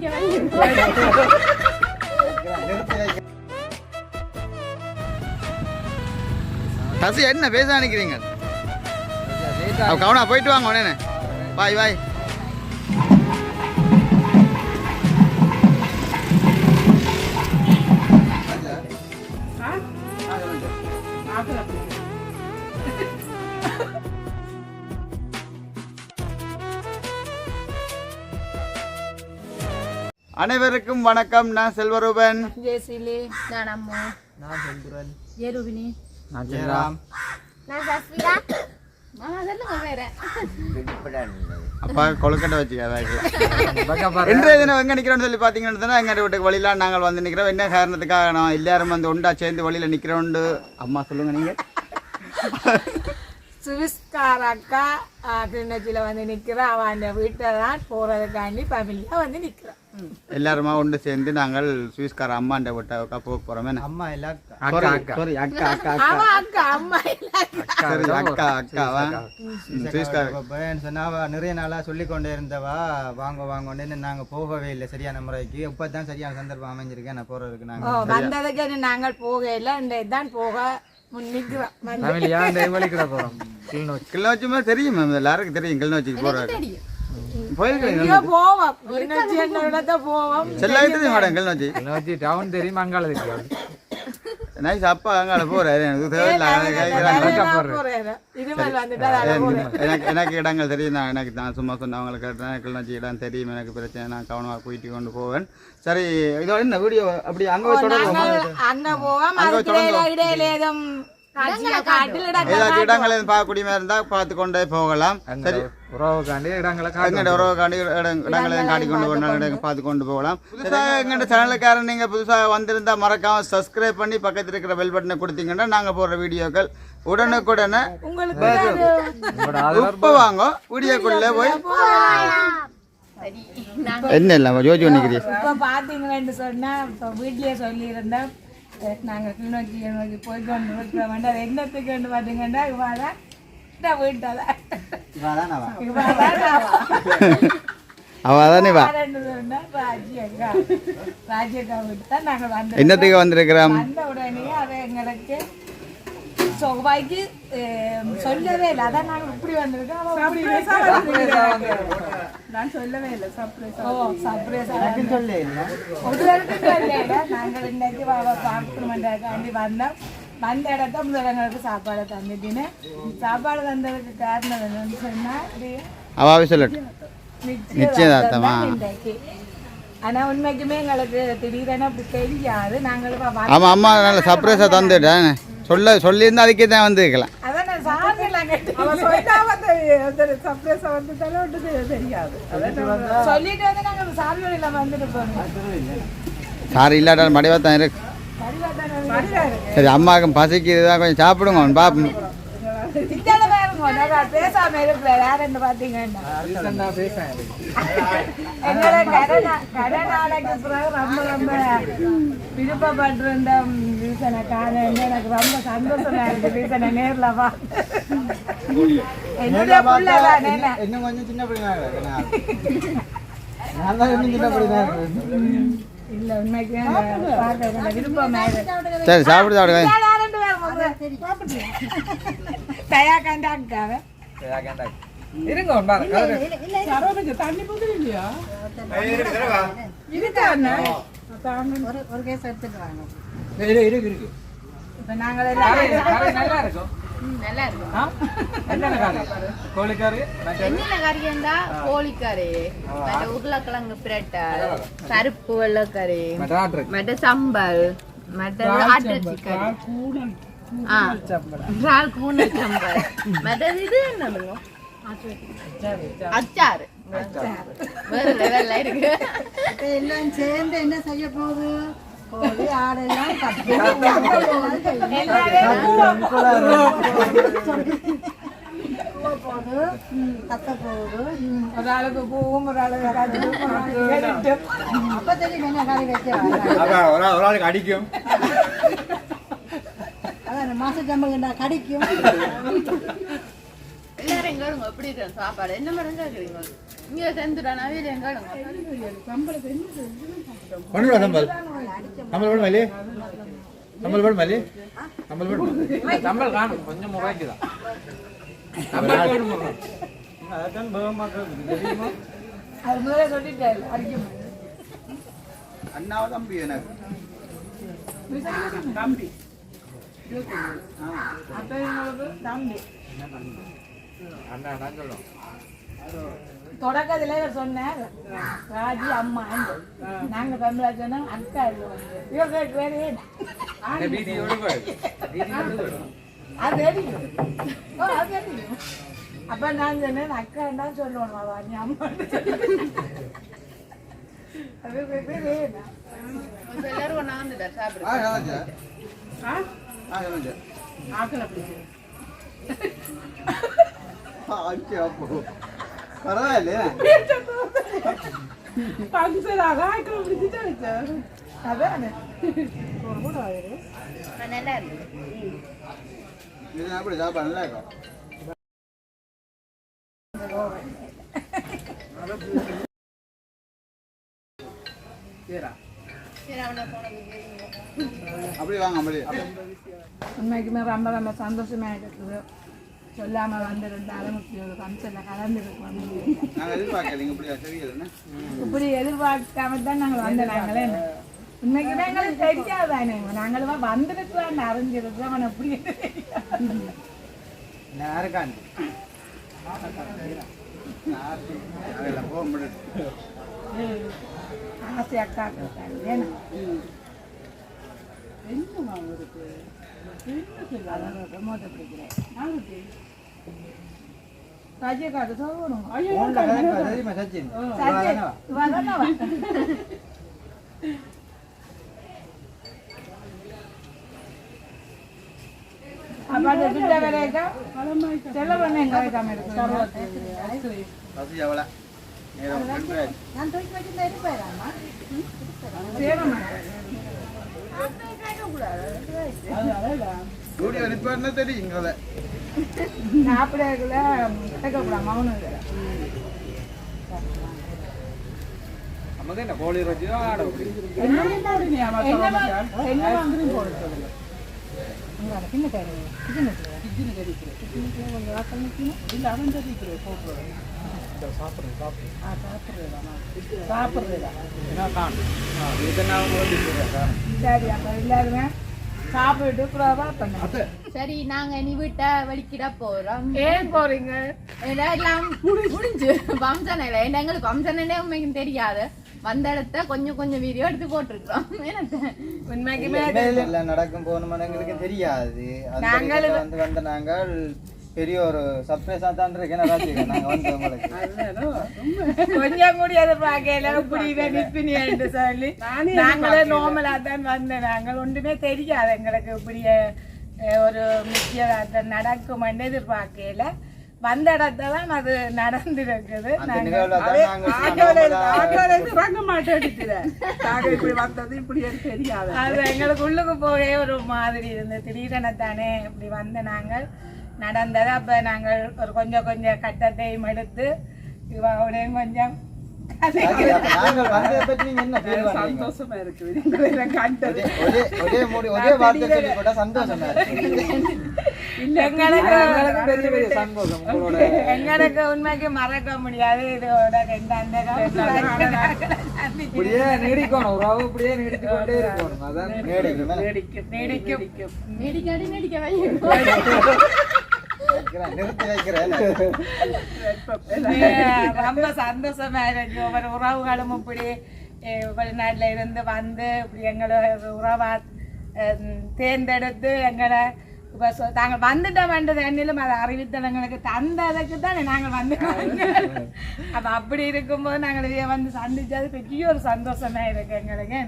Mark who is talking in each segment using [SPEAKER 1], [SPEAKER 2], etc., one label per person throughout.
[SPEAKER 1] குடிக்க
[SPEAKER 2] என்ன பேச நினைக்கிறீங்க? கவனா போயிட்டு வாங்க உடனே. பாய் பாய். அனைவருக்கும் வணக்கம். நான் செல்வரூபன்.
[SPEAKER 1] ஜெயசீலி நான் அம்மு.
[SPEAKER 3] நான் செல்குரன்
[SPEAKER 1] ஜெருபினி
[SPEAKER 2] நான் ஜெயராம்.
[SPEAKER 1] நான் சஸ்மிதா. மாமா சொல்லுங்க வேற.
[SPEAKER 2] அப்பா கொழுக்கட்டை வச்சுக்க இன்றைய தினம் எங்க நிக்கிறோம்னு சொல்லி பாத்தீங்கன்னா எங்க வீட்டுக்கு வழியில நாங்கள் வந்து நிக்கிறோம். என்ன காரணத்துக்காக நான் எல்லாரும் வந்து ஒண்டா சேர்ந்து வழியில நிக்கிறோம்னு? அம்மா சொல்லுங்க நீங்க.
[SPEAKER 4] சுவிஸ்கார அக்கா கிளிநொச்சியில் வந்து நிற்கிறா அவன் அந்த வீட்டை தான் போகிறதுக்காண்டி ஃபேமிலியாக வந்து நிற்கிறான்
[SPEAKER 2] எல்லாருமா ஒன்று சேர்ந்து நாங்கள் சுவிஸ்கார அம்மாண்ட வீட்டை போக போறோம்.
[SPEAKER 3] அம்மா எல்லாம்
[SPEAKER 2] சாரி அக்கா. அக்கா அக்கா
[SPEAKER 4] அவன் அக்கா. அம்மா இல்லை
[SPEAKER 2] சரி அக்கா அக்காவா சுவிஸ்கார.
[SPEAKER 3] சொன்னா நிறைய நாளா சொல்லி கொண்டே இருந்தவா வாங்க வாங்கன்னு நாங்க போகவே இல்லை சரியான முறைக்கு. இப்பதான் சரியான சந்தர்ப்பம் அமைஞ்சிருக்கேன் நான் போறதுக்கு நாங்க.
[SPEAKER 4] வந்ததுக்கு நாங்கள் போகல இந்த இதான் போக முன் நிற்கிறோம் வந்து
[SPEAKER 5] ஃபேமிலியா? இந்த வழிக்கிட போறோம். கிளிநொச்சி.
[SPEAKER 2] தெரியும் மேம் எல்லாருக்கும் தெரியும். கிளிநொச்சிக்கு போறாரு நைஸ் அப்பா அங்கால போறாரு. எனக்கு தேவையில்லை எனக்கு இடங்கள் தெரியும். நான் எனக்கு நான் சும்மா சொன்னவங்களுக்கு கேட்டேன். கிளிநொச்சி இடம் தெரியும் எனக்கு பிரச்சனை நான் கவனமாக போயிட்டு கொண்டு போவேன். சரி இதோட என்ன வீடியோ அப்படி அங்கே தொடரும்
[SPEAKER 4] நாங்கள் அங்க போவோம்.
[SPEAKER 2] ஏதாச்சும் இடங்கள் பார்க்கக்கூடிய மாதிரி இருந்தால் பார்த்து கொண்டே போகலாம் சரி.
[SPEAKER 5] உறவுக்காண்டி இடங்களை
[SPEAKER 2] எங்கள்ட உறவு காண்டி இடம் இடங்களையும் காட்டி கொண்டு போகணும் இடங்கள் பார்த்து கொண்டு போகலாம். புதுசாக எங்கள்ட சேனலுக்காரன் நீங்கள் புதுசாக வந்திருந்தா மறக்காம சப்ஸ்கிரைப் பண்ணி பக்கத்தில் இருக்கிற பெல் பட்டனை கொடுத்தீங்கன்னா நாங்கள் போடுற வீடியோக்கள் உடனுக்குடனே இப்போ வாங்க வீடியோக்குள்ளே போய். என்ன இல்லை ஜோஜி பண்ணிக்கிறீங்க
[SPEAKER 4] இப்போ பார்த்தீங்கன்னு சொன்னா இப்போ வீட்லயே சொல்லியிருந்தேன். அஹ் நாங்க கிளிநொச்சி நோக்கி போய் கொண்டு இருக்கிறோம் அது என்னத்துக்கு கொண்டு பார்த்தீங்கன்னா இவாதான் இந்த வீட்டால.
[SPEAKER 3] இவாதான்.
[SPEAKER 4] இவாதான்
[SPEAKER 2] அவள் அதானே வா
[SPEAKER 4] நாங்கள்
[SPEAKER 2] என்னத்துக்கு வந்திருக்கிறோம்?
[SPEAKER 4] அஹ், சொல்லவே இல்லை. அதான் நாங்கள் இப்படி வந்திருக்கோம். நான் சொல்லவே இல்லை. சர்ப்ரைஸ் ஓ சர்ப்ரைஸ்
[SPEAKER 3] சொல்லவே இல்லை.
[SPEAKER 4] ஒருத்தருக்கும் சொல்லல. நாங்கள் இன்னைக்கு வாவ பார்க்கணுமெண்டாண்டி வந்தோம். வந்த இடத்த முதலங்களுக்கு சாப்பாடு தந்துட்டீங்க சாப்பாடு தந்ததுக்கு காரணம் என்னன்னு சொன்னா இது
[SPEAKER 2] அவாவே சொல்லட்டும். நிச்சயதார்த்தமா?
[SPEAKER 4] ஆனா உண்மைக்குமே எங்களுக்கு திடீரென அப்படி தெரியாது. நாங்கள் இப்ப வந்த-
[SPEAKER 2] ஆமாம் அம்மா நல்ல சர்ப்ரைஸாக தந்துட்டேன் சொல்ல சொல்லியிருந்தா அதுக்கே தான் வந்திருக்கலாம். சாரி இல்லாட்டாலும் மடிவாக தான் இருக்கு. சரி அம்மாவுக்கு பசிக்குது தான் கொஞ்சம் சாப்பிடுங்க பாப்போம்
[SPEAKER 4] நான் பேசாம இருக்கிற யாருன்னு பாத்தீங்கன்னா
[SPEAKER 5] ரீசெண்டா பேசுறேன்
[SPEAKER 4] எங்களோட கடனா கடனாடைக்கு பிறகு ரொம்ப ரொம்ப விருப்பப்பட்டிருந்த ரீசனை காண எனக்கு ரொம்ப சந்தோஷமா இருக்கு. ரீசனை நேர்ல வா. என்னுடைய பிள்ளைதான் என்ன
[SPEAKER 3] இன்னும் கொஞ்சம் சின்ன பிள்ளைங்க நான் தான் இன்னும்
[SPEAKER 4] இருக்கு
[SPEAKER 2] சாப்பிடு சாப்பிடுங்க
[SPEAKER 4] தயா கண்டா அக்காவை
[SPEAKER 5] இருங்க ஒரு பாரு, கலரு. இரு, இரு, இருக்கு.
[SPEAKER 4] இப்ப நாங்கள்
[SPEAKER 5] கறி,
[SPEAKER 4] எல்லாம்
[SPEAKER 5] கறி நல்லா இருக்கும்
[SPEAKER 1] நல்லா இருக்கும்
[SPEAKER 5] ஆ? என்னென்ன கறி? கோழிக்கறி மற்ற
[SPEAKER 1] என்னென்ன கறி இருந்தா கோழிக்கறி மற்ற உருளைக்கிழங்கு பிரட்டை பருப்பு வெள்ளைக்கறி
[SPEAKER 5] மற்ற
[SPEAKER 1] சம்பல் மற்ற ஆட்டு கறி கூண்டல் சம்பல் மற்றது இது என்னதுங்க அச்சாறு வேற லெவல்ல இருக்கு
[SPEAKER 6] எல்லாம் சேர்ந்து என்ன செய்ய போகுது கோழி ஆடெல்லாம் போகுது கத்த போகுது
[SPEAKER 4] ஒரு ஆளுக்கு பூவும் ஒரு கேரட்டும்.
[SPEAKER 6] அப்ப தெரியும் என்ன கறி வைக்க
[SPEAKER 3] ஒரு ஆளுக்கு அடிக்கும்
[SPEAKER 6] மாச ஜம்பு கடிக்கும்.
[SPEAKER 1] எல்லாரும் எங்களுங்க எப்படி இருக்கு சாப்பாடு? என்ன மரம் கேக்குறீங்க இங்க செந்துடானா வீடு எங்களுங்க
[SPEAKER 7] பண்ணுடா சம்பல் சம்பல் வேணும் மல்லி சம்பல் வேணும் மல்லி சம்பல் வேணும்
[SPEAKER 5] சம்பள் காணும் கொஞ்சம் முறைக்குதான்
[SPEAKER 3] அதான் பகமாக்கள் தெரியுமா?
[SPEAKER 4] அது முதல்ல சொல்லிட்டாரு மாட்டேன்
[SPEAKER 2] அண்ணாவை தம்பி எனக்கு.
[SPEAKER 4] தம்பி. அப்ப எங்களுக்கு தம்பி தொடக்கத்துல இவர் சொன்னார் ராஜி அம்மா நாங்க தமிழா சொன்னா அக்கா இவர்
[SPEAKER 5] போய்.
[SPEAKER 4] அது தெரியும். அது தெரியும். அப்ப நான் சொன்னேன் அக்கா தான் சொல்லணும் அவ நீ அம்மா.
[SPEAKER 1] எல்லாரும் ஒண்ணா வந்துட்டா சாப்பிடு
[SPEAKER 2] ஆ ராஜா
[SPEAKER 4] ஆ?
[SPEAKER 2] ஆ ராஜா
[SPEAKER 4] ஆக்களை பிடிக்கும்
[SPEAKER 2] ஐயோ பரவாயில்லையா
[SPEAKER 1] நல்லா இருக்கு
[SPEAKER 2] இது அப்படி சாப்பாடு நல்லா இருக்கும் அப்படி வாங்க அப்படி
[SPEAKER 4] உண்மைக்குமே ரொம்ப ரொம்ப சந்தோஷமா இருக்குது சொல்லாம வந்து ரெண்டு அரைமுத்தி ஒரு ஃபங்க்ஷன்ல கலந்துருக்கோம்
[SPEAKER 2] இப்படி
[SPEAKER 4] எதிர்பார்க்காம தான் நாங்கள் வந்த நாங்களே உண்மைக்குமே எங்களுக்கு தெரியாதானே நாங்களும் வந்திருக்கலாம் அறிஞ்சிருக்கோம் அவனை அப்படி
[SPEAKER 3] யாருக்கான்
[SPEAKER 2] அதெல்லாம் போக முடியாது
[SPEAKER 4] ஆசை அக்கா துட்ட எங்க வைக்காம இருக்கு?
[SPEAKER 6] நான் தூக்கி வச்சிருந்தா
[SPEAKER 4] சேர மாட்டேன்.
[SPEAKER 2] வீடியோ நிப்பாருன்னா தெரியுங்களே.
[SPEAKER 4] சாப்பிடக்குள்ள கேட்கக்கூடாது மௌனம் இல்லை.
[SPEAKER 5] நமக்கு என்ன கோழி ரொட்டியோ ஆட
[SPEAKER 4] என்ன வா- என்ன வாங்குறீங்க? போட சொல்லுங்க அங்க வர, பின்ன கறி. கிச்சன் சாப்பிட்றதா சரி அப்ப எல்லாருமே சாப்பிட்டு ப்ரோவா பண்ண.
[SPEAKER 1] சரி நாங்க இனி வீட்டை வலிக்கிட போறோம்.
[SPEAKER 4] ஏன் போறீங்க?
[SPEAKER 1] எல்லாம் முடிஞ்சு வம்சனை இல்லை. எங்களுக்கு வம்சனே உண்மைக்கும் தெரியாது. வந்த இடத்த கொஞ்சம் கொஞ்சம் வீடியோ எடுத்து போட்டிருக்கோம் என்னத்த
[SPEAKER 4] உண்மைக்குமே
[SPEAKER 3] நடக்கும் போகணும்னு எங்களுக்கு தெரியாது. அந்த
[SPEAKER 4] நாங்கள்
[SPEAKER 3] இடத்துல வந்து வந்த நாங்கள் பெரிய ஒரு சர்ப்ரைஸா தான் இருக்கேன் ராஜிகா நாங்க வந்து உங்களுக்கு.
[SPEAKER 4] கொஞ்சம் கூட எதிர்பார்க்கல இப்படி நிப்பினி என்று சொல்லி. நாங்களே நார்மலா தான் வந்தோம். நாங்கள் ஒன்றுமே தெரியாது எங்களுக்கு இப்படி அஹ், ஒரு முக்கிய நடக்கும் எதிர்பார்க்கல வந்த இடத்துல தான் அது நடந்திருக்குது.
[SPEAKER 3] நாங்கள்
[SPEAKER 4] அது எங்களுக்கு உள்ளுக்கு போகவே ஒரு மாதிரி இருந்தது. திடீரென தானே இப்படி வந்த நாங்கள். நடந்தது அப்ப நாங்கள் ஒரு கொஞ்சம் கொஞ்சம் கட்டத்தையும் எடுத்து இவனையும் கொஞ்சம்
[SPEAKER 3] சந்தோஷமா இருக்கு.
[SPEAKER 4] எங்களுக்கு உண்மைக்கு மறக்க முடியாது. இதோட ரெண்டு அந்த
[SPEAKER 5] இப்படியே நீடிக்கணும். உறவு இப்படியே நீடித்து கொண்டே இருக்கணும். அதான்
[SPEAKER 3] மேல
[SPEAKER 4] நீடிக்கும்.
[SPEAKER 1] நெடிக்காடி நெடிக்க
[SPEAKER 4] ரொம்ப சந்தோஷமா இருக்கு ஒவ்வொரு உறவுகளும் இப்படி வெளிநாட்டுல இருந்து வந்து இப்படி எங்களை உறவா தேர்ந்தெடுத்து எங்களை இப்ப தாங்கள் வந்துட்டோம் வேண்டது என்னிலும் அதை அறிவித்தவங்களுக்கு தந்ததுக்கு தானே நாங்கள் வந்து அப்ப அப்படி இருக்கும்போது நாங்கள் இதை வந்து சந்திச்சது பெரிய ஒரு சந்தோஷமா இருக்கு எங்களுக்கு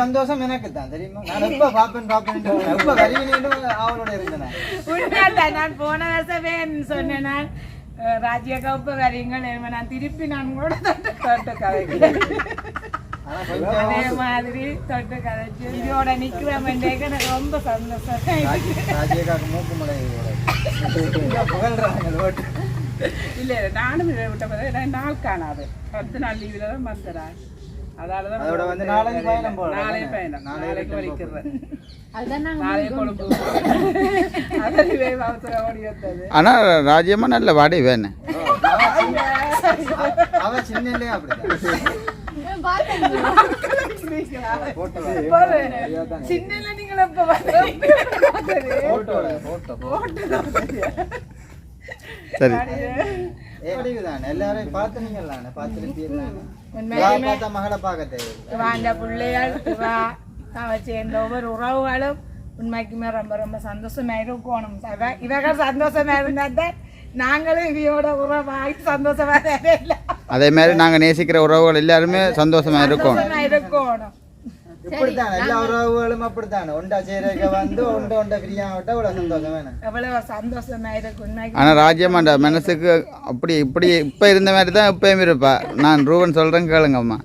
[SPEAKER 3] சந்தோஷம் எனக்கு தான் தெரியுமா நான் எப்ப பாப்பேன் பாப்பேன் எப்ப வருவினு அவளோட இருந்தேன்
[SPEAKER 4] உண்மைதான் நான் போன வருஷமே சொன்னேன் நான் அஹ், ராஜ்ய கவுப்பு வரீங்கள் நான் திருப்பி நான் கூட தொட்டு கதைக்கிறேன் அதே மாதிரி தொட்டு கதைச்சு இதோட நிக்கிறேன் எனக்கு ரொம்ப சந்தோஷம்
[SPEAKER 8] இல்ல இல்ல நானும் விட்ட எனக்கு நாள் காணாது பத்து நாள் லீவில் தான் வந்துடுறேன் அதாலதான்
[SPEAKER 3] அதோட வந்து நாளைக்கு பயணம்
[SPEAKER 8] பயணம்
[SPEAKER 3] நாளைக்கு
[SPEAKER 8] வலிக்கிறேன் வந்தது
[SPEAKER 2] ஆனால் ராஜ்யமா நல்ல வாடி வேணும்
[SPEAKER 3] அவன் சின்னலே அப்படிதான் போட்டோ
[SPEAKER 4] சின்ன நீங்கள இப்ப வந்து
[SPEAKER 3] போட்டோட
[SPEAKER 2] சரி.
[SPEAKER 3] எப்படிதான் எல்லாரையும் பார்த்துனீங்களாண்ணே
[SPEAKER 4] உண்மைக்குமே
[SPEAKER 3] மகளை பார்க்க தேவையில்லை
[SPEAKER 4] அந்த பிள்ளைகள் சேர்ந்த ஒவ்வொரு உறவுகளும் உண்மைக்குமே ரொம்ப ரொம்ப சந்தோஷமா இருக்கணும் இவர்கள் சந்தோஷமா இருந்தா தான் நாங்களும் இவையோட உறவாகி சந்தோஷமா இல்லை
[SPEAKER 2] அதே மாதிரி நாங்கள் நேசிக்கிற உறவுகள் எல்லாருமே சந்தோஷமா இருக்கோம்
[SPEAKER 4] இருக்கணும்.
[SPEAKER 3] இப்படித்தான் எல்லா உறவுகளும் அப்படித்தான்? ஒண்டா சேரக்க வந்து ஒண்ட ஒண்ட பிரியா விட்டா இவ்வளவு சந்தோஷம் வேணும்
[SPEAKER 4] எவ்வளவு சந்தோஷமா இருக்கு உண்மைக்கு
[SPEAKER 2] ஆனால் ராஜ்யமாண்ட மனசுக்கு அப்படி இப்படி இப்போ இருந்த மாதிரி தான் இப்பயும் இருப்பா. நான் ரூபன் சொல்கிறேன் கேளுங்கம்மா.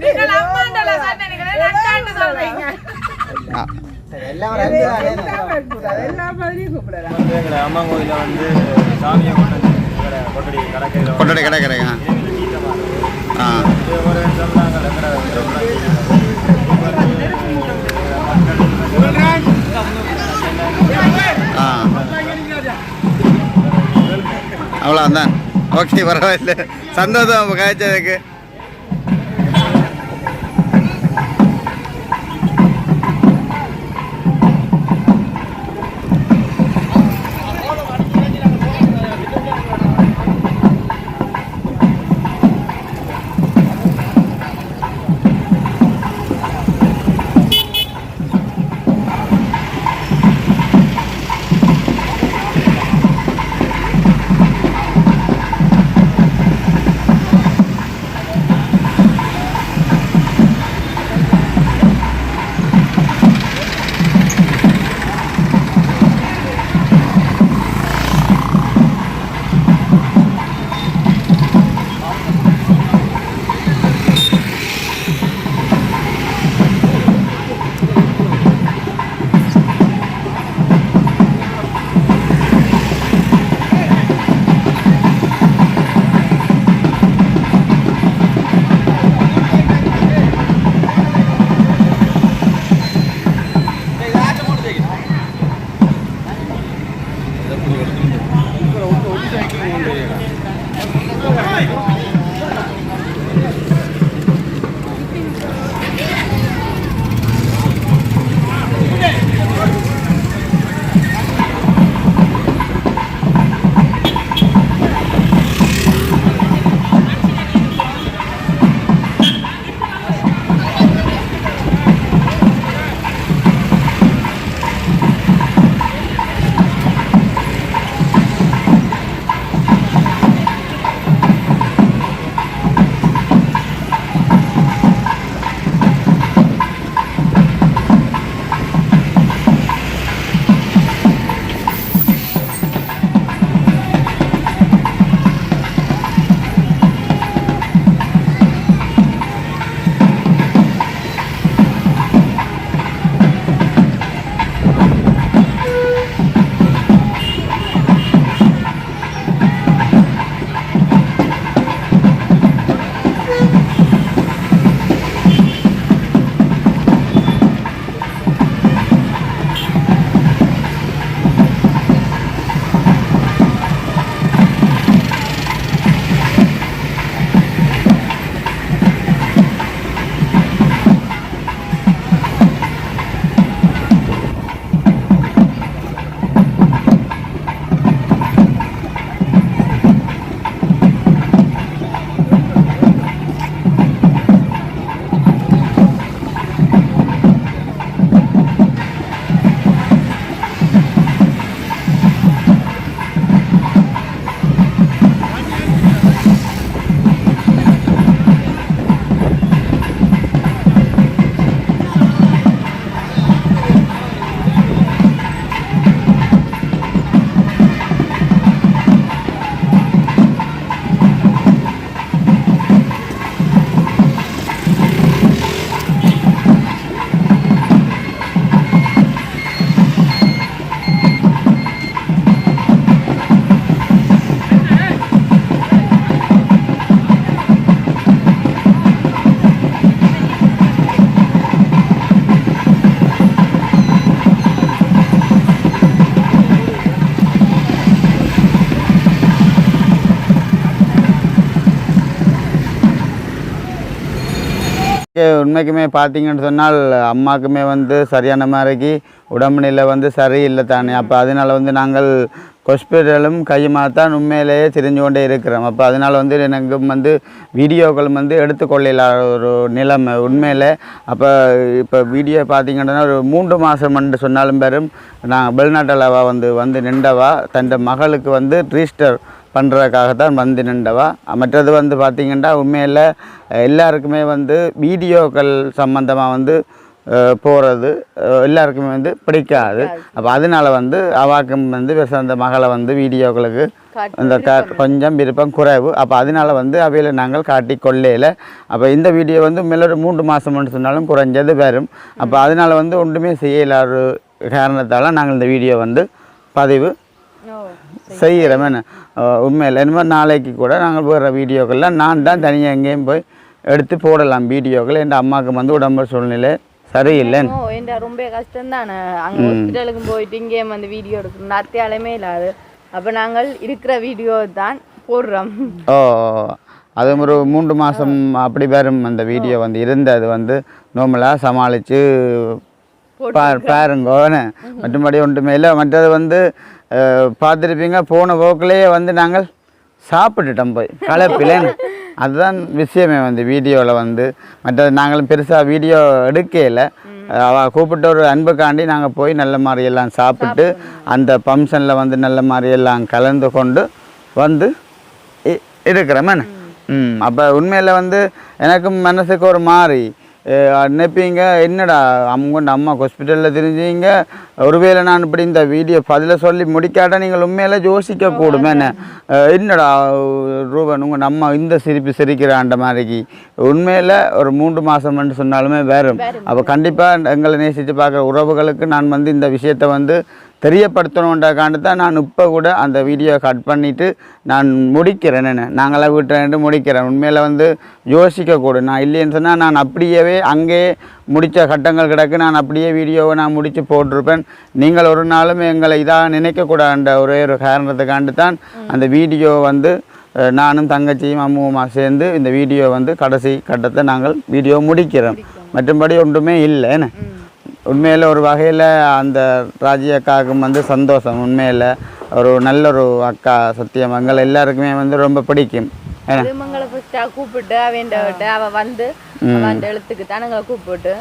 [SPEAKER 4] நீங்கள் அம்மாண்டல சொன்னீங்களே நட்டாண்டு சொல்றீங்க
[SPEAKER 2] ஆ,
[SPEAKER 3] சரி எல்லாம் ஒரு அன்பு தானே.
[SPEAKER 8] கூப்பிடாது எல்லா மாதிரியும் கூப்பிடலாம்.
[SPEAKER 9] வந்து எங்களை அம்மா கோயிலில் வந்து சாமியை கொண்டு கொட்டடி கடற்கரையில்
[SPEAKER 2] கொட்டடை கிடக்குறேங்க ஆ. ஆ. அவ்வளோதான் ஓகே பரவாயில்ல. சந்தோஷம் காய்ச்சதுக்கு. ஏ, உண்மைக்குமே பார்த்தீங்கன்னு சொன்னால் அம்மாக்குமே வந்து சரியான மாதிரிக்கு உடம்பு நிலை வந்து சரியில்லை தானே. அப்போ அதனால வந்து நாங்கள் ஹாஸ்பிட்டலும் கையுமா தான் உண்மையிலேயே தெரிஞ்சு கொண்டே இருக்கிறோம். அப்போ அதனால வந்து எனக்கு வந்து வீடியோக்கள் வந்து எடுத்துக்கொள்ளல ஒரு நிலைமை. உண்மையில் அப்போ இப்போ வீடியோ பார்த்திங்கன்னா ஒரு மூன்று மாதம் சொன்னாலும் பெரும் நான் வெளிநாட்டில் வந்து வந்து நின்றவா தன் மகளுக்கு வந்து ரிஜிஸ்டர் பண்ணுறதுக்காக தான் வந்து நின்றவா. மற்றது வந்து பார்த்திங்கன்னா உண்மையில் எல்லாருக்குமே வந்து வீடியோக்கள் சம்மந்தமாக வந்து போகிறது எல்லாருக்குமே வந்து பிடிக்காது. அப்போ அதனால வந்து அவாக்கும் வந்து அந்த மகளை வந்து வீடியோக்களுக்கு அந்த க கொஞ்சம் விருப்பம் குறைவு. அப்போ அதனால வந்து அவையில் நாங்கள் காட்டி கொள்ளையில் அப்போ இந்த வீடியோ வந்து மேலே ஒரு மூன்று மாதம்னு சொன்னாலும் குறைஞ்சது வரும். அப்போ அதனால வந்து ஒன்றுமே செய்யல ஒரு காரணத்தால் நாங்கள் இந்த வீடியோ வந்து பதிவு செய்கிறோம் என்ன உண்மையில். என்னமோ நாளைக்கு கூட நாங்கள் போடுற வீடியோக்கள்லாம் நான் தான் தனியாக எங்கேயும் போய் எடுத்து போடலாம் வீடியோக்கள். என் அம்மாவுக்கு வந்து உடம்பு சூழ்நிலை
[SPEAKER 1] என்ற ரொம்ப கஷ்டம் தானே அங்கே ஹாஸ்பிட்டலுக்கு போயிட்டு இங்கேயே வந்து வீடியோ எடுக்கணும். அத்தியாலயமே இல்லாது அப்போ நாங்கள் இருக்கிற வீடியோ தான் போடுறோம்.
[SPEAKER 2] ஓ அது ஒரு மூன்று மாதம் அப்படி வரும் அந்த வீடியோ வந்து. இருந்தது வந்து நார்மலாக சமாளித்து பார் பாருங்கோன்னு மற்றபடி ஒன்றுமே இல்லை. மற்றது வந்து பார்த்திருப்பீங்க போன போக்கிலேயே வந்து நாங்கள் சாப்பிட்டுட்டோம் போய் கலப்பிலேன்னு அதுதான் விஷயமே வந்து வீடியோவில் வந்து. மற்றது நாங்களும் பெருசாக வீடியோ எடுக்கையில் அவள் கூப்பிட்ட ஒரு அன்புக்காண்டி நாங்கள் போய் நல்ல மாதிரி எல்லாம் சாப்பிட்டு அந்த ஃபங்க்ஷனில் வந்து நல்ல மாதிரி எல்லாம் கலந்து கொண்டு வந்து இருக்கிறோமே ம் அப்போ உண்மையில் வந்து எனக்கும் மனசுக்கு ஒரு மாறி நினைப்பீங்க என்னடா அவங்க அம்மா ஹாஸ்பிட்டலில் தெரிஞ்சீங்க. ஒருவேளை நான் இப்படி இந்த வீடியோ பதில சொல்லி முடிக்காட்ட நீங்கள் உண்மையில யோசிக்க கூடும். என்ன? அஹ் என்னடா ரூபன் உங்கள் அம்மா இந்த சிரிப்பு சிரிக்கிறான்ற மாதிரிக்கு. உண்மையில் ஒரு மூன்று மாதம்னு சொன்னாலுமே வரும். அப்போ கண்டிப்பாக எங்களை நேசித்து பார்க்குற உறவுகளுக்கு நான் வந்து இந்த விஷயத்தை வந்து தெரியப்படுத்தணுன்றக்காண்டு தான் நான் இப்போ கூட அந்த வீடியோ கட் பண்ணிவிட்டு நான் முடிக்கிறேன் நாங்களாம் விட்டுறேன்ட்டு முடிக்கிறேன். உண்மையில் வந்து யோசிக்கக்கூடும் நான் இல்லைன்னு சொன்னால் நான் அப்படியே அங்கேயே முடித்த கட்டங்கள் கிடக்கு. நான் அப்படியே வீடியோவை நான் முடித்து போட்டிருப்பேன். நீங்கள் ஒரு நாளும் எங்களை இதாக நினைக்கக்கூடாதுன்ற ஒரே ஒரு காரணத்துக்காண்டு தான் அந்த வீடியோ வந்து நானும் தங்கச்சியும் அம்முமா சேர்ந்து இந்த வீடியோ வந்து கடைசி கட்டத்தை நாங்கள் வீடியோ முடிக்கிறோம். மற்றபடி ஒன்றுமே இல்லை என்ன? உண்மையில் ஒரு வகையில் அந்த ராஜி அக்காவுக்கும் வந்து சந்தோஷம். உண்மையில் ஒரு நல்ல ஒரு அக்கா சத்தியம். எங்கள் எல்லாருக்குமே வந்து ரொம்ப பிடிக்கும். ஏன்னா?
[SPEAKER 1] திருமங்களை ஃபஸ்ட்டாக கூப்பிட்டு அவன் விட்டு அவள் வந்து எழுத்துக்கு தான் எங்களை கூப்பிட்டு.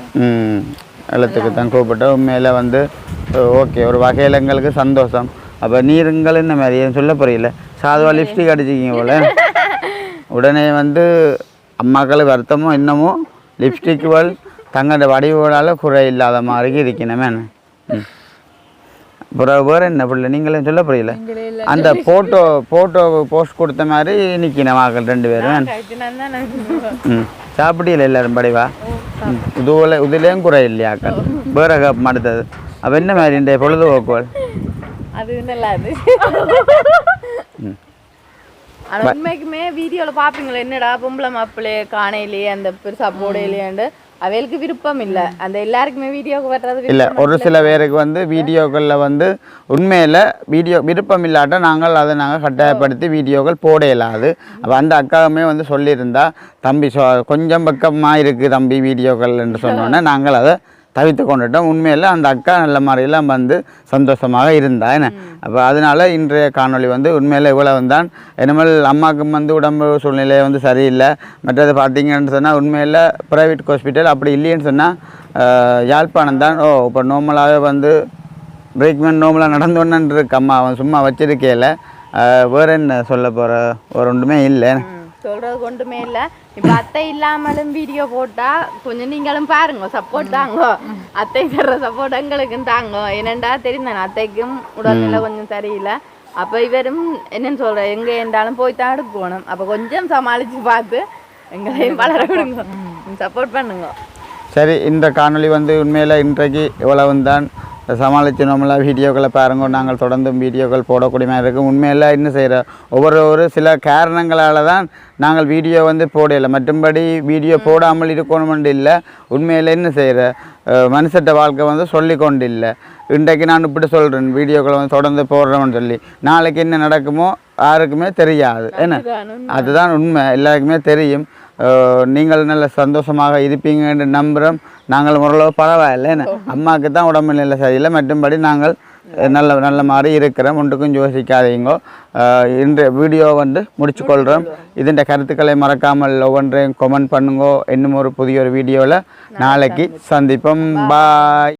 [SPEAKER 2] எழுத்துக்கு தான் கூப்பிட்டு உண்மையில் வந்து ஓகே ஒரு வகையில் எங்களுக்கு சந்தோஷம். அப்போ நீருங்கள் என்ன மாதிரி? சொல்ல புரியல. சாதுவா லிப்ஸ்டிக் அடிச்சிக்கிங்க போல. உடனே வந்து அம்மாக்களுக்கு வருத்தமோ என்னமோ லிப்ஸ்டிக்குகள் தங்களோட வடிவுகளால் குறை இல்லாத மாதிரி இருக்கணுமே ம். அப்புறம் வேறு என்ன பிள்ளை? நீங்களும் சொல்ல புரியல. அந்த ஃபோட்டோ ஃபோட்டோ போஸ்ட் கொடுத்த மாதிரி நிற்கணும் வாக்கள் ரெண்டு பேரும். ம். சாப்பிட்டீங்களா எல்லாரும்? படிவா? ம். இதுல இதுலேயும் குறை இல்லையாக்கள் வேற கப் அடுத்தது அப்போ என்ன மாதிரி இந்த பொழுதுபோக்குகள்?
[SPEAKER 1] அது நல்லா ஆனா உண்மைக்குமே வீடியோல பாப்பீங்களா? என்னடா பொம்பளை மாப்பிள்ளை காணையிலேயே அந்த பெருசா போடையிலேண்டு அவைகளுக்கு விருப்பம் இல்ல. அந்த எல்லாருக்குமே வீடியோக்கு வர்றது
[SPEAKER 2] இல்லை ஒரு சில பேருக்கு வந்து வீடியோக்களில் வந்து உண்மையில் வீடியோ விருப்பம் இல்லாட்ட நாங்கள் அதை நாங்கள் கட்டாயப்படுத்தி வீடியோக்கள் போட இயலாது அப்போ அந்த அக்காவுமே வந்து சொல்லியிருந்தா தம்பி சொ கொஞ்சம் பக்கமாக இருக்குது தம்பி வீடியோக்கள் என்று சொன்னோன்னே நாங்கள் அதை தவித்து கொண்டுட்டோம். உண்மையில் அந்த அக்கா நல்ல மாதிரிலாம் வந்து சந்தோஷமாக இருந்தா என்ன? அப்போ அதனால இன்றைய காணொளி வந்து உண்மையில் இவ்வளவு தான் என்னமல் அம்மாவுக்கும் வந்து உடம்பு சூழ்நிலை வந்து சரியில்லை. மற்றது பார்த்தீங்கன்னு சொன்னால் உண்மையில் ப்ரைவேட் ஹாஸ்பிட்டல் அப்படி இல்லைன்னு சொன்னால் யாழ்ப்பாணம் தான். ஓ இப்போ நார்மலாகவே வந்து ட்ரீட்மெண்ட் நார்மலாக நடந்தோன்னு இருக்கு அம்மா அவன் சும்மா வச்சிருக்கையில். வேறு என்ன சொல்ல போகிற ஒரு ஒன்றுமே இல்லை
[SPEAKER 1] சொல்றது கொண்டுமே இல்ல. இப்ப அத்தை இல்லாமலும் வீடியோ போட்டா கொஞ்சம் நீங்களும் பாருங்க சப்போர்ட் தாங்க. அத்தை தர்ற சப்போர்ட் எங்களுக்கும் தாங்க. என்னண்டா தெரியும் தானே அத்தைக்கும் உடல்நிலை கொஞ்சம் சரியில்லை. அப்ப இவரும் என்னன்னு சொல்ற எங்க இருந்தாலும் போய் தான் எடுக்கணும் அப்ப கொஞ்சம் சமாளிச்சு பார்த்து எங்களையும் வளர விடுங்க. சப்போர்ட் பண்ணுங்க.
[SPEAKER 2] சரி இந்த காணொளி வந்து உண்மையில் இன்றைக்கு இவ்வளவு தான் நம்மளாம் வீடியோக்களை பாருங்க. நாங்கள் தொடர்ந்தும் வீடியோக்கள் போடக்கூடிய மாதிரி இருக்கும். உண்மையில் என்ன செய்கிற ஒவ்வொரு ஒரு சில காரணங்களால் தான் நாங்கள் வீடியோ வந்து போடலை. மற்றும்படி வீடியோ போடாமல் இருக்கணுமென்று இல்லை. உண்மையில் என்ன செய்கிற மனுஷட்ட வாழ்க்கை வந்து சொல்லி கொண்டு இல்லை. இன்றைக்கு நான் இப்படி சொல்கிறேன் வீடியோக்களை வந்து தொடர்ந்து போடுறோம்னு சொல்லி. நாளைக்கு என்ன நடக்குமோ யாருக்குமே தெரியாது. என்ன? அதுதான் உண்மை. எல்லாருக்குமே தெரியும். நீங்கள் நல்ல சந்தோஷமாக இருப்பீங்க என்று நம்புகிறோம் நாங்கள் ஓரளவு பரவாயில்லை என்ன? அம்மாவுக்கு தான் உடம்பு நிலை சரியில்லை. மற்றும்படி நாங்கள் நல்ல நல்ல மாதிரி இருக்கிறோம். ஒன்றுக்கும் யோசிக்காதீங்க. அஹ், இன்றைய வீடியோ வந்து முடிச்சு கொள்கிறோம் இதன் கருத்துக்களை மறக்காமல் ஒவ்வொன்றையும் கமெண்ட் பண்ணுங்க. இன்னும் ஒரு புதிய ஒரு வீடியோவில் நாளைக்கு சந்திப்போம் பாய்